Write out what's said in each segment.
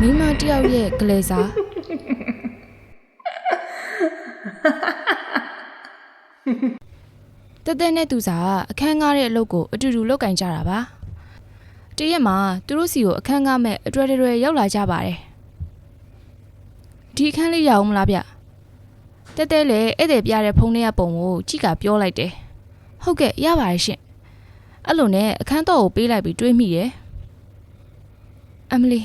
မိန်းမတစ်ယောက်ရဲ့ကလေးစားတက်တက်နဲ့သူစားကအခန်းကားတဲ့အလုပ်ကိုအတူတူလုပ်ကင်ကြတာပါတရက်မှာသူတို့စီကိုအခန်းကားမဲ့အတွေ့အတွေ့ရောက်လာကြပါတယ်ဒီအခန်းလေးရအောင်မလားဗျတက်တက်လည်းဧည့်သည်ပြတဲ့ဖုန်းထဲကပုံကိုကြည့်ကပြောလိုက်တယ်ဟုတ်ကဲ့ရပါတယ်ရှင်အဲ့လိုနဲ့အခန်းတော့ကိုပေးလိုက်ပြီးတွေးမိတယ်အမလီ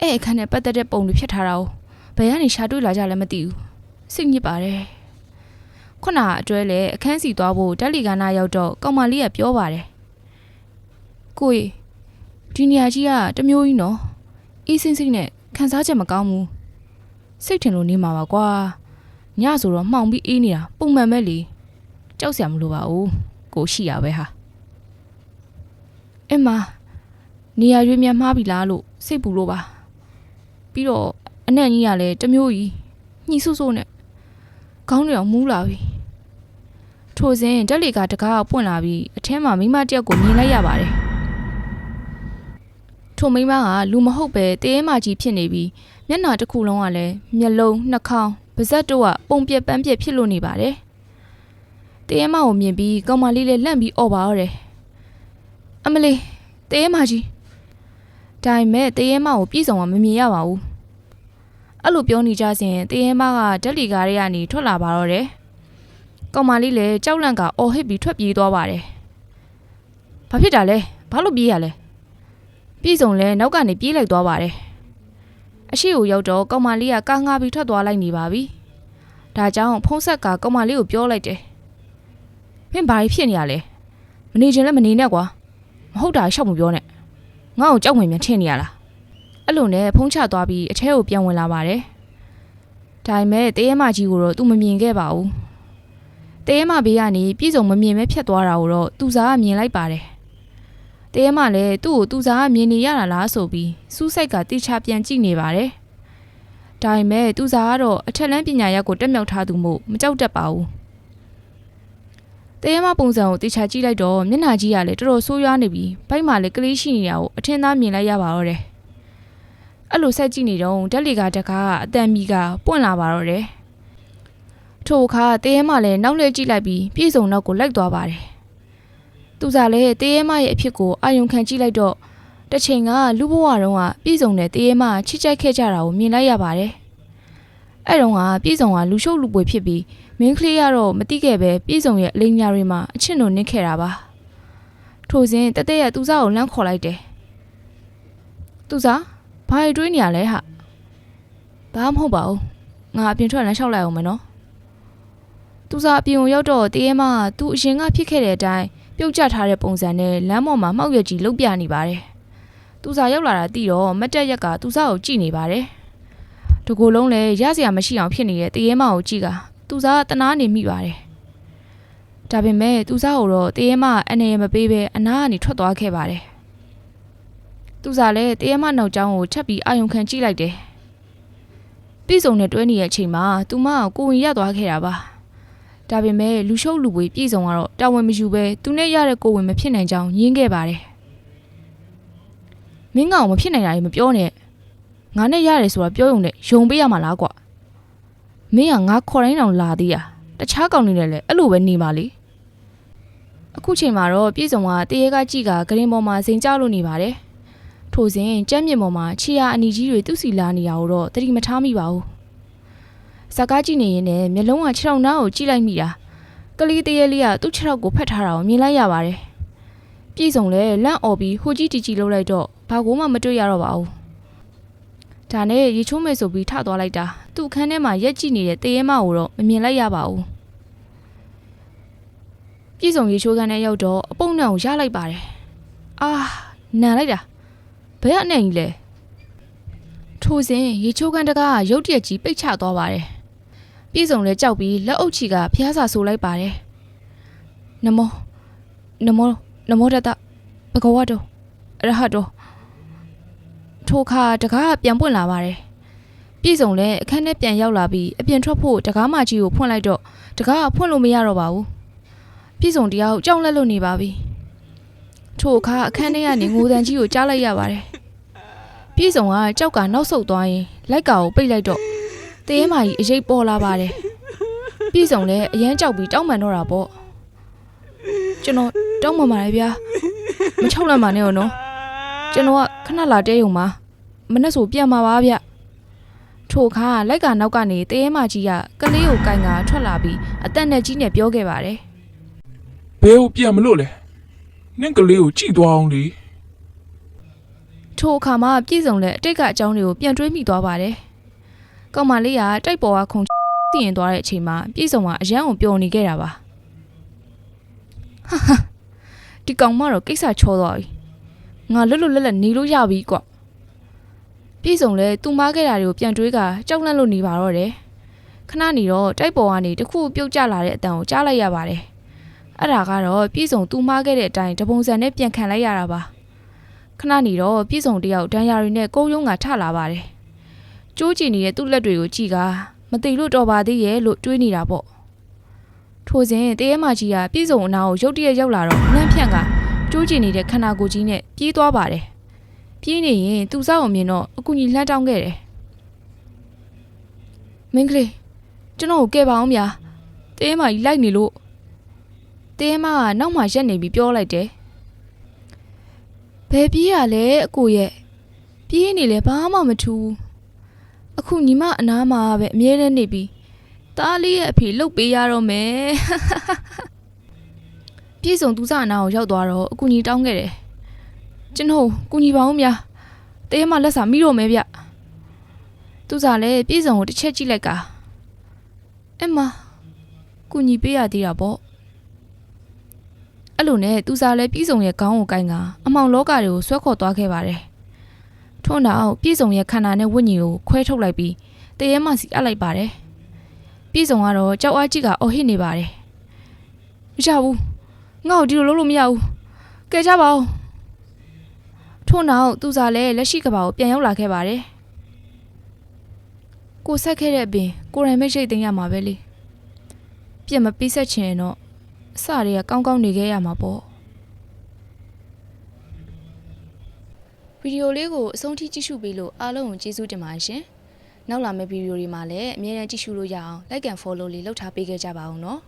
အဲ့အခန်းနဲ့ပတ်သက်တဲ့ပုံတွေဖြစ်ထားတာကိုဘယ်ကနေရှာတွေ့လာကြလဲမသိဘူးစိတ်ညစ်ပါတယ်ခုနအတွဲလေအခန်းစီသွားဖို့တက်လီကနာရောက်တော့ကောင်မလေးကပြောပါတယ်ကိုကြီးဒီနေရာကြီးကတစ်မျိုးကြီးနော်အေးစင်းစင်းနဲ့ခံစားချက်မကောင်းဘူးစိတ်ထင်လို့နေမှာပါကွာညဆိုတော့မှောင်ပြီးအေးနေတာပုံမှန်ပဲလေကြောက်စရာမလိုပါဘူးကိုရှိရပဲဟာအမနေရာရွေးမြန်မှားပြီလားလို့စိတ်ပူလို့ပါ ပြီးတော့အနက်ကြီးကလည်းတစ်မျိုးကြီးညှိဆူဆူနဲ့ခေါင်းတွေအောင်မူးလာပြီထိုစဉ်တက်လီကတကားပွင့်လာပြီးအထဲမှာမိန်းမတစ်ယောက်ကိုမြင်လိုက်ရပါတယ်ထိုမိန်းမကလူမဟုတ်ပဲတရေမကြီးဖြစ်နေပြီးမျက်နှာတစ်ခုလုံးကလည်းမျက်လုံးနှာခေါင်းပါးစပ်တို့ကပုံပြက်ပန်းပြက်ဖြစ်လို့နေပါတယ်တရေမကိုမြင်ပြီးကောင်မလေးလည်းလန့်ပြီးអော်ပါတော့တယ်အမလေးတရေမကြီး ဒါပေမဲ့တရေမကိုပြည်စုံကမမြင်ရပါဘူးအဲ့လိုပြောနေကြစဉ်တရေမကဓက်လီကားတွေကနေထွက်လာပါတော့တယ်ကောင်မလေးလည်းကြောက်လန့်ကအော်ဟစ်ပြီးထွက်ပြေးသွားပါတယ်ဘာဖြစ်တာလဲဘာလို့ပြေးရလဲပြည်စုံလည်းနောက်ကနေပြေးလိုက်သွားပါတယ်အရှိကိုရောက်တော့ကောင်မလေးကကားငှားပြီးထွက်သွားလိုက်နေပါပြီဒါကြောင့်ဖုံးဆက်ကကောင်မလေးကိုပြောလိုက်တယ်မင်းဘာဖြစ်နေရလဲမနေချင်လည်းမနေနဲ့ကွာမဟုတ်တာရှောက်မပြောနဲ့ ငါ့ကိုကြောက်ဝင်မြန်ထင်နေရလားအဲ့လိုနဲ့ဖုံးချသွားပြီးအထဲကိုပြန်ဝင်လာပါတယ်ဒါပေမဲ့တရေမကြီးကိုတော့သူမမြင်ခဲ့ပါဘူးတရေမဘေးကနေပြည်စုံမမြင်ပဲဖြတ်သွားတာကိုတော့သူစားကမြင်လိုက်ပါတယ်တရေမလည်းသူ့ကိုသူစားကမြင်နေရတာလားဆိုပြီးစူးစိုက်ကတိချပြန်ကြည့်နေပါတယ်ဒါပေမဲ့သူစားကတော့အထက်လန်းပညာရပ်ကိုတက်မြောက်ထားသူမို့မကြောက်တတ်ပါဘူး တရေမပုံစံကိုတိချကြည့်လိုက်တော့မျက်နှာကြီးကလည်းတော်တော်ဆိုးရွားနေပြီးဘိုက်မှာလည်းကလေးရှိနေတာကိုအထင်သားမြင်လိုက်ရပါတော့တယ်အဲ့လိုဆက်ကြည့်နေတော့ဓက်လီကတကားကအတန်မီကပွင့်လာပါတော့တယ်ထိုအခါတရေမလည်းနောက်လှည့်ကြည့်လိုက်ပြီးပြေစုံနောက်ကိုလိုက်သွားပါတယ်သူစားလည်းတရေမရဲ့အဖြစ်ကိုအာယုံခံကြည့်လိုက်တော့တစ်ချိန်ကလူဘဝတုန်းကပြေစုံတဲ့တရေမချစ်ကြိုက်ခဲ့ကြတာကိုမြင်လိုက်ရပါတယ်အဲ့တုန်းကပြေစုံကလူရှုပ်လူပွေဖြစ်ပြီး မင်းကလေးကတော့မတိခဲ့ပဲပြေစုံရဲ့အလိမ်များတွေမှာအချစ်တို့နစ်ခဲ့တာပါထိုစဉ်တတဲ့ရဲ့သူစားကိုလမ်းခေါ်လိုက်တယ်သူစားဘာတွေးနေရလဲဟာဘာမှမဟုတ်ပါဘူးငါအပြင်ထွက်လမ်းလျှောက်လိုက်အောင်မယ်နော်သူစားအပြင်ကိုရောက်တော့တရေမကသူ့အရင်ကဖြစ်ခဲ့တဲ့အတိုင်းပြုတ်ကျထားတဲ့ပုံစံနဲ့လမ်းပေါ်မှာမှောက်ရွက်ကြီးလှုပ်ပြနေပါတယ်သူစားရောက်လာတာသိတော့မတ်တက်ရက်ကသူစားကိုကြည့်နေပါတယ်တကူလုံးလည်းရစရာမရှိအောင်ဖြစ်နေတဲ့တရေမကိုကြည့်က သူစားကတနာနေမိပါတယ်ဒါပေမဲ့သူစားကိုတော့တရေမအနေရမပေးပဲအနားကနေထွက်သွားခဲ့ပါတယ်သူစားလည်းတရေမနောက်ကျောင်းကိုချက်ပြီးအာယုံခံကြည့်လိုက်တယ်ပြည်စုံနဲ့တွဲနေတဲ့အချိန်မှာသူမကကိုဝင်ရသွားခဲ့တာပါဒါပေမဲ့လူရှုပ်လူပွေပြည်စုံကတော့တာဝန်မယူပဲသူနဲ့ရတဲ့ကိုဝင်မဖြစ်နိုင်ကြောင်းညင်းခဲ့ပါတယ်မင်းကောင်မဖြစ်နိုင်တာကြီးမပြောနဲ့ငါနဲ့ရတယ်ဆိုတာပြောရုံနဲ့ယုံပေးရမှာလားကွာ မင်းကငါခေါ်တိုင်းတောင်လာသေးတာတခြားကောင်တွေနဲ့လည်းအဲ့လိုပဲနေပါလေအခုချိန်မှာတော့ပြည်စုံကတရေကကြည့်ကဂရင်ပေါ်မှာစိန်ကြလို့နေပါတယ်ထို့စဉ်ကြမ်းမြင့်ပေါ်မှာခြေရအနီကြီးတွေသူ့စီလာနေတာကိုတော့တတိမထားမိပါဘူးစကားကြည့်နေရင်လည်းမျက်လုံးကခြေထောက်နားကိုကြည့်လိုက်မိတာကလေးတရေလေးကသူ့ခြေထောက်ကိုဖက်ထားတာကိုမြင်လိုက်ရပါတယ်ပြည်စုံလည်းလန့်អော်ပြီးဟိုကြီးတီကြီးလှုပ်လိုက်တော့ဘာကိုမှမတွေ့ရတော့ပါဘူးဒါနဲ့ရေချိုးမယ်ဆိုပြီးထသွားလိုက်တာ သူ့အခန်းထဲမှာရက်ကြည့်နေတဲ့တရေမကိုတော့မမြင်လိုက်ရပါဘူးပြည်စုံရေချိုးခန်းထဲရောက်တော့အပုပ်နှံကိုရလိုက်ပါတယ်အာနန်လိုက်တာဘယ်ကနေကြီးလဲထိုစဉ်ရေချိုးခန်းတကားကရုတ်တရက်ကြီးပိတ်ချသွားပါတယ်ပြည်စုံလဲကြောက်ပြီးလက်အုပ်ချီကဖျားစာဆိုလိုက်ပါတယ်နမောနမောနမောတတဘဂဝတောအရဟတောထိုခါတကားကပြန်ပွင့်လာပါတယ် ပြည်စုံလဲအခန်းထဲပြန်ရောက်လာပြီးအပြင်ထွက်ဖို့တကားမကြီးကိုဖွင့်လိုက်တော့တကားကဖွင့်လို့မရတော့ပါဘူးပြည်စုံတရားကိုကြောက်လက်လို့နေပါပြီထိုအခါအခန်းထဲကနေငိုတန်ကြီးကိုကြားလိုက်ရပါတယ်ပြည်စုံကကြောက်ကနောက်ဆုတ်သွားရင်လိုက်ကာကိုပိတ်လိုက်တော့တရေမာကြီးအရေးပေါ်လာပါတယ်ပြည်စုံလည်းအရန်ကြောက်ပြီးတောင်းပန်တော့တာပေါ့ကျွန်တော်တောင်းပန်ပါတယ်ဗျာမချောက်လန့်ပါနဲ့ရောနော်ကျွန်တော်ကခဏလာတဲယုံပါမနဲ့ဆိုပြန်มาပါဗျ ထိုအခါလိုက်ကာနောက်ကနေတရေမာကြီးကကလေးကိုကင်ကထွက်လာပြီးအသက်နဲ့ကြီးနဲ့ပြောခဲ့ပါတယ်ဘဲကိုပြန်မလို့လဲနင့်ကလေးကိုကြည့်သွားအောင်လေထိုအခါမှာပြည်စုံလက်အတိတ်ကအကြောင်းတွေကိုပြန်တွေးမိသွားပါတယ်။ကောင်မလေးကတိုက်ပေါ်ကခုန်သိရင်သွားတဲ့အချိန်မှာပြည်စုံကအရန်ကိုပျော်နေခဲ့တာပါ။ဟာဟာဒီကောင်မတော့ကိစ္စချောသွားပြီ။ငါလွတ်လွတ်လပ်လပ်နေလို့ရပြီကွ။ ပြည်စုံလည်းသူ့မားခဲ့တာတွေကိုပြန်တွေးကကြောက်လန့်လို့နေပါတော့တယ်။ခဏနေတော့တိုက်ပေါ်ကနေတစ်ခုပြုတ်ကျလာတဲ့အတန်ကိုကြားလိုက်ရပါတယ်။အဲ့ဒါကတော့ပြည်စုံသူ့မားခဲ့တဲ့အတိုင်းတပုံစံနဲ့ပြန်ခံလိုက်ရတာပါ။ခဏနေတော့ပြည်စုံတယောက်ဒဏ်ရာတွေနဲ့ကိုယ်ရုံးကထလာပါတယ်။ကျိုးကျင်နေတဲ့သူ့လက်တွေကိုကြည့်ကမသိလို့တော်ပါသေးရဲ့လို့တွေးနေတာပေါ့။ထိုစဉ်တရေမကြီးကပြည်စုံအနာကိုရုတ်တရက်ရောက်လာတော့နှမ်းဖြန့်ကကျိုးကျင်နေတဲ့ခန္ဓာကိုယ်ကြီးနဲ့ပြေးသွားပါတယ်။ ပြေးနေရင်သူ့စောက်အမြင်တော့အကူကြီးလှမ်းတောင်းခဲ့တယ်။မင်းကလေးကျွန်တော်ကိုကဲပါအောင်ဗျာ။တရေမကြီးလိုက်နေလို့တရေမကနောက်မှရက်နေပြီးပြောလိုက်တယ်။ဘယ်ပြေးရလဲအကိုရဲ့ပြေးနေလဲဘာမှမထူးဘူးအခုညီမအနားမှာပဲအမြဲတမ်းနေပြီးတားလေးရဲ့အဖေလှုပ်ပေးရတော့မယ်ပြေဆုံးသူစားအနားကိုရောက်သွားတော့အကူကြီးတောင်းခဲ့တယ် ကျွန်တော်ကူညီပါဦးများတဲမလက်စာမိတော့မယ်ဗျသူစားလဲပြေဆုံးကိုတစ်ချက်ကြည့်လိုက်ကအမကူညီပေးရသေးတာပေါ့အဲ့လိုနဲ့သူစားလဲပြည်စုံရဲ့ခေါင်းကိုကိုင်းကအမောင်လောကတွေကိုဆွဲခေါ်သွားခဲ့ပါတယ်။ထို့နောက်ပြည်စုံရဲ့ခန္ဓာနဲ့ဝိညာဉ်ကိုခွဲထုတ်လိုက်ပြီးတရေမစီအပ်လိုက်ပါတယ်။ပြည်စုံကတော့ကြောက်အားကြီးကအော်ဟစ်နေပါတယ်။မရဘူး။ငါ့ကိုဒီလိုလုပ်လို့မရဘူး။ကဲကြပါဦး။ ထို့နောက်သူစားလဲလက်ရှိကဘာကိုပြန်ရောက်လာခဲ့ပါတယ်။ကိုဆက်ခဲ့တဲ့အပြင်ကိုရိုင်မိတ်ရှိတ်သိမ်းရမှာပဲလေ။ပြက်မပြီးဆက်ချင်ရင်တော့အစတွေကကောင်းကောင်းနေခဲ့ရမှာပေါ့ဗီဒီယိုလေးကိုအဆုံးထိကြည့်ရှုပေးလို့အားလုံးကိုကျေးဇူးတင်ပါတယ်ရှင်နောက်လာမယ့်ဗီဒီယိုတွေမှာလည်းအမြဲတမ်းကြည့်ရှုလို့ရအောင် like and follow လေးလုပ်ထားပေးခဲ့ကြပါဦးနော်